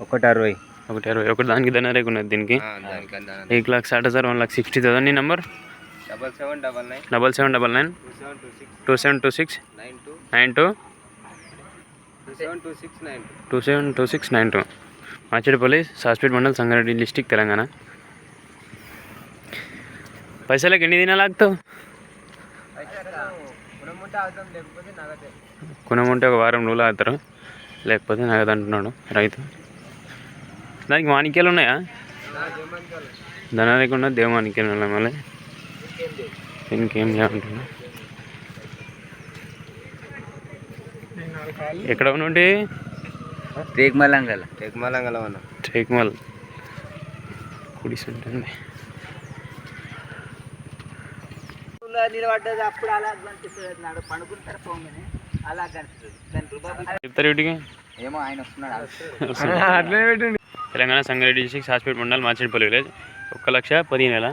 ఒకటి అరవై. ఒకటి అరవై. ఒకటి దానికి దాని రేకు ఉన్నది దీనికి? Eight lakhs at sir one lakh sixty thousand నీ number? Double seven double nine. Double seven double nine. Two seven two six. Nine two. Two. Seven two six nine two. Machedupalli Saspet mandal Sangareddy district Telangana. పైసలకు ఎన్ని తినాలాగుతావు కొనమంటే ఒక వారం రోజులు ఆగుతారు. లేకపోతే నగదు అంటున్నాడు రైతు. దానికి మాణిక్యాలు ఉన్నాయా? ధనానికి ఉన్న దేవ మాణిక్యాలు ఉన్నాయి మళ్ళీ. ఇంకేం లేవంటున్నా. ఎక్కడ ఉండి టేక్మలంగల టేక్మలంగల మనం టేక్మల్ కుడిసి ఉంటుంది చెప్తారు వీటికి? ఏమో ఆయన వస్తున్నాడు. Telangana Sangareddy district Saspet mandal Machidipalli village. ఒక లక్ష పదిహేను వేల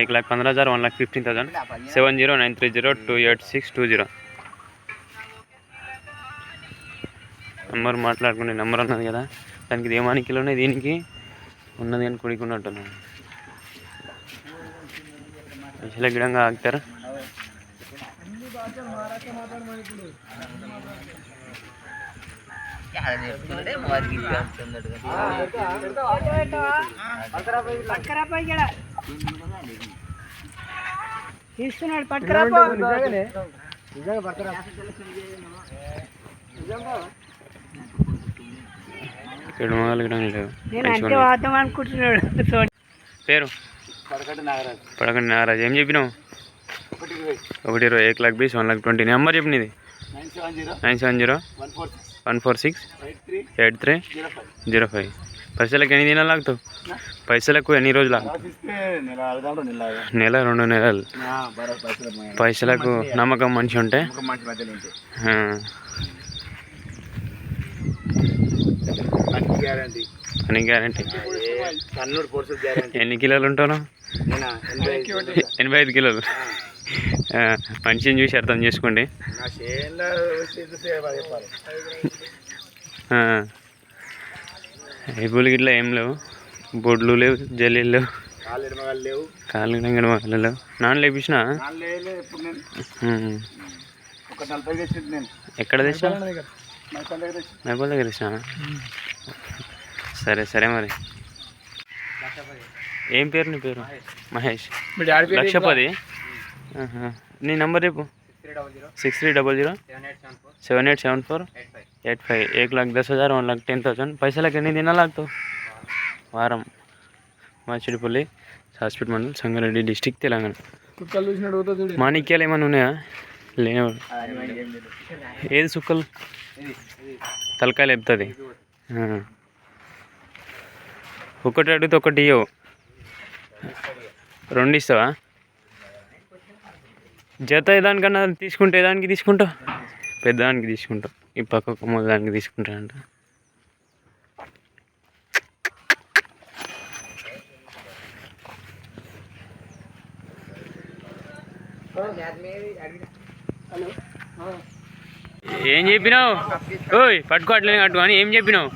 ఏక్ లాక్ పంద్రహ హజార్ one lakh fifteen thousand seven zero nine three zero two eight six two zero. Number మాట్లాడుకునే నెంబర్ ఉన్నది కదా. దానికి దేమానికిలోనే దీనికి ఉన్నది అని కుడికున్నట్టున్నాను విశల గిడంగా ఆగుతారు? గిడంగా లేవు. నేను అంటే. వాద్దాం అనుకుంటున్నాడు. పేరు? పడకండి నాగరాజ్. ఏం చెప్పినావు? ఒకటి ఇరవై ఏక్ లాక్ బీస్ వన్ లాక్ ట్వంటీ. నెంబర్ చెప్పినది. Nine seven zero one four six eight three zero five పైసలకు ఎన్ని దినాలు ఆగుతావు పైసలకు ఎన్ని రోజులు నెల రెండు నెలలు. పైసలకు నమ్మకం మంచి ఉంటే. మంచి గ్యారంటీ. అని గ్యారంటీ. Kannur Porsche guarantee. ఎన్ని కిలోలు ఉంటాను? నేను? ఎనభై ఐదు కిలోలు. మనిషిని చూసి అర్థం చేసుకోండి. ఎగులు గిట్ల ఏం లేవు. బొడ్లు లేవు జల్లీలు లేవు. కాళ్ళు ఎడమగాలు లేవు. నాన్న లేపించిన ఎక్కడ తెచ్చా మా పల్లె దగ్గర తెచ్చినా? సరే సరే మరి. ఏం పేరు నీ పేరు? మహేష్. లక్ష పది ఆహా. నీ నంబర్ రేపు six three double zero. Seven eight seven four. Eight five. ఏక్ లాక్ దస్ హజార్ వన్ లాక్ టెన్ థౌసండ్. పైసలకి ఎన్ని దినాలు ఆగుతావు? వారం. Machidipalli hospital mandal Sangareddy district Telangana. మాణిక్యాలు ఏమైనా ఉన్నాయా? లేనివాడు ఏది సుక్కలు? తలకాయలు ఎత్తుంది ఒకటి అడిగితే ఒకటి ఇవ్వవు రెండు ఇస్తావా? జత దానికన్నా తీసుకుంటే ఏదానికి దానికి తీసుకుంటావు? పెద్దదానికి తీసుకుంటావు. ఈ పక్క కొమ్మ దానికి తీసుకుంటానంట ఏం చెప్పినావు? ఓయ్ పట్టుకోవట్లేదు అట్లనే కట్టుకో అని ఏం చెప్పినావు?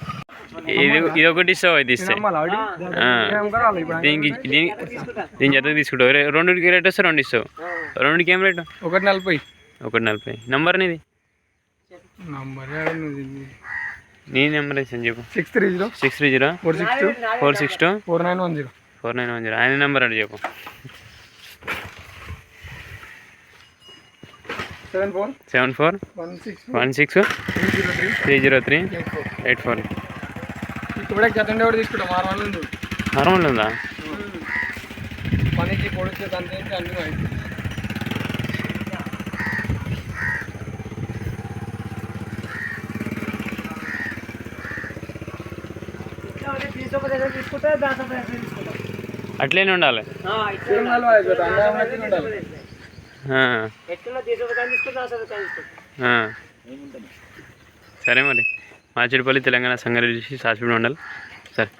ఇది ఇది ఒకటి ఇస్తావు అది ఇస్తే. దీనికి దీని దీని జత తీసుకుంటావు. రెండుకి రేట్ వస్తే రెండు ఇస్తావు. రెండుకి ఏం రేటు? ఒకటి నలభై. ఒకటి నలభై. నంబర్ నీది? నంబర్ నీ నెంబర్ ఇస్తాను చెప్పు. Six three zero six three zero four six two four six two four nine one zero four nine one zero ఆయన నెంబర్ అడిగి చెప్పు. Seven four seven four one six one six three zero three eight four ఇప్పుడే గతంలో కూడా తీసుకుంటాం. ఆరు వందలు ఉంది. పనికి దాని చేసి అన్ని అయిపోయింది తీసుకుంటే తీసుకుంటే దాంట్లో పైసలు తీసుకుంటాం అట్లనే ఉండాలి సేమ్ కలవాలి కదా, అన్నం మంచిగా ఉండాలి. ఆ, ఎట్లా తీసుకుంటే తీసుకుంటే దాంట్లో తీసుకుంటాం ఆ. సరే మరి మాచిడిపల్లి తెలంగాణ సంగారెడ్డి డిస్ట్రిక్ట్ హాస్పిటల్ ఉండాలి సరే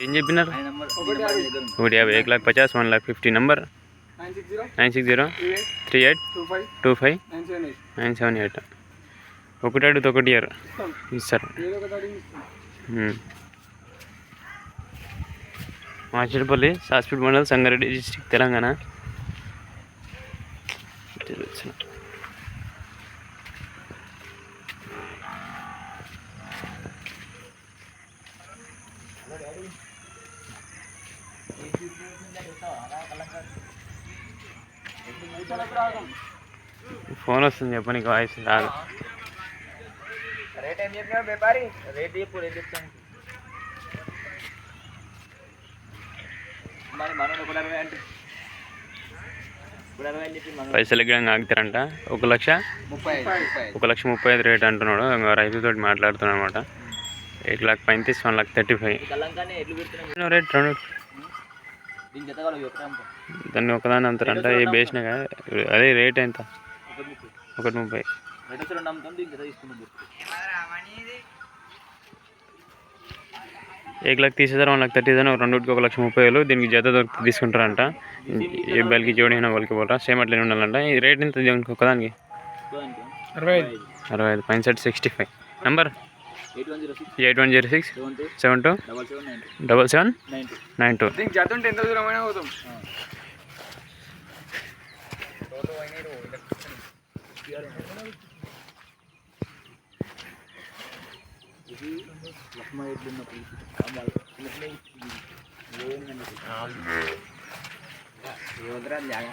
ఏం చెప్పినారు ఒకటి యాభై ఏక్ lakh పచాస్ one lakh fifty number nine six zero three eight two five nine seven eight ఒకటి అడిగితే ఒకటి ఇయర్ ఇస్తాం. ఇస్తారు. మాచిడిపల్లి సాస్పీడ్ మండల్ సంగారెడ్డి డిస్టిక్ తెలంగాణ. ఫోన్ వస్తుంది చెప్పనీకి వాయిస్ రాదు. రేట్ ఏం వ్యాపారి? రేట్ చెప్పు రేట్ చెప్తాను. చెప్పి పైసలు ఎక్కడ ఆగుతారంట? ఒక లక్ష? ఒక లక్ష ముప్పై ఐదు రేట్ అంటున్నాడు. రైతుతో మాట్లాడుతున్నాడు అనమాట eight lakh పైంతీస్ one lakh thirty five. Rate రెండు దీని జత వాళ్ళు ఎక్కడ అమ్ముతాం దాన్ని ఒకదాని అంటారంట ఏ బేసిన అదే రేట్ ఎంత? ఒకటి ముప్పై. ఏక్ లాక్ తీసేసారు వన్ లాక్ థర్టీ థౌసండ్ రెండుకి ఒక లక్ష ముప్పై వేలు. దీనికి జత దొరికి తీసుకుంటారంట. ఏ బయలుకి జోడి అయినా వాళ్ళకి పోరా. సేమ్ అట్లనే ఉండాలంట. ఈ రేట్ ఎంత దీనికి? ఒకదానికి? దానికి అరవై ఐదు. అరవై ఐదు. పైన set sixty five. Number eight one zero six eight one zero six seven two seven two double seven nine two double seven nine two nine two దీనికి జత ఉంటే ఎంత దూరమైనా పోతాం. ఇది లక్ష్మ ఎడ్లు ఉన్నప్పుడు యువతరా జాగా